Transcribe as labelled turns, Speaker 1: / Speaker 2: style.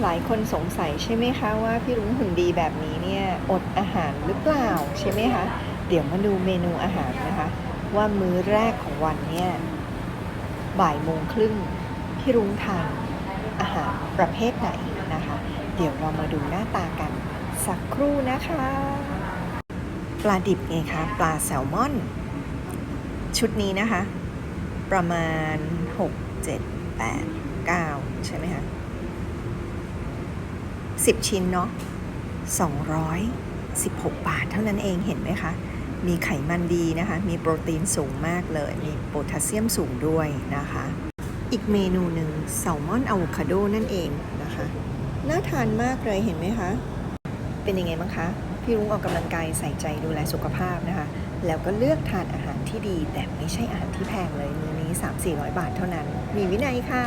Speaker 1: หลายคนสงสัยใช่ไหมคะว่าพี่รุ้งหุ่นดีแบบนี้เนี่ยอดอาหารหรือเปล่าใช่ไหมคะ เดี๋ยวมาดูเมนูอาหารนะคะ ว่ามื้อแรกของวันเนี่ยบ่ายโมงครึ่งพี่รุ้งทานอาหารประเภทไหนนะคะ เดี๋ยวเรามาดูหน้าตากันสักครู่นะคะ ปลาดิบไงคะปลาแซลมอน ชุดนี้นะคะ ประมาณ 6 7 8 9 ใช่ไหมคะ 10 ชิ้นเนาะ216 บาทเท่านั้นเองเห็นไหมคะ มีไขมันดีนะคะ มีโปรตีนสูงมากเลย มีโพแทสเซียมสูงด้วยนะคะ อีกเมนูหนึ่งแซลมอนอะโวคาโดนั่นเองนะคะ น่าทานมากเลยเห็นไหมคะ เป็นยังไงบ้างคะ พี่รุ้งออกกำลังกายใส่ใจดูแลสุขภาพนะคะ แล้วก็เลือกทานอาหารที่ดี แต่ไม่ใช่อาหารที่แพงเลยมื้อนี้ 3-400 บาทเท่านั้น มีวินัยค่ะ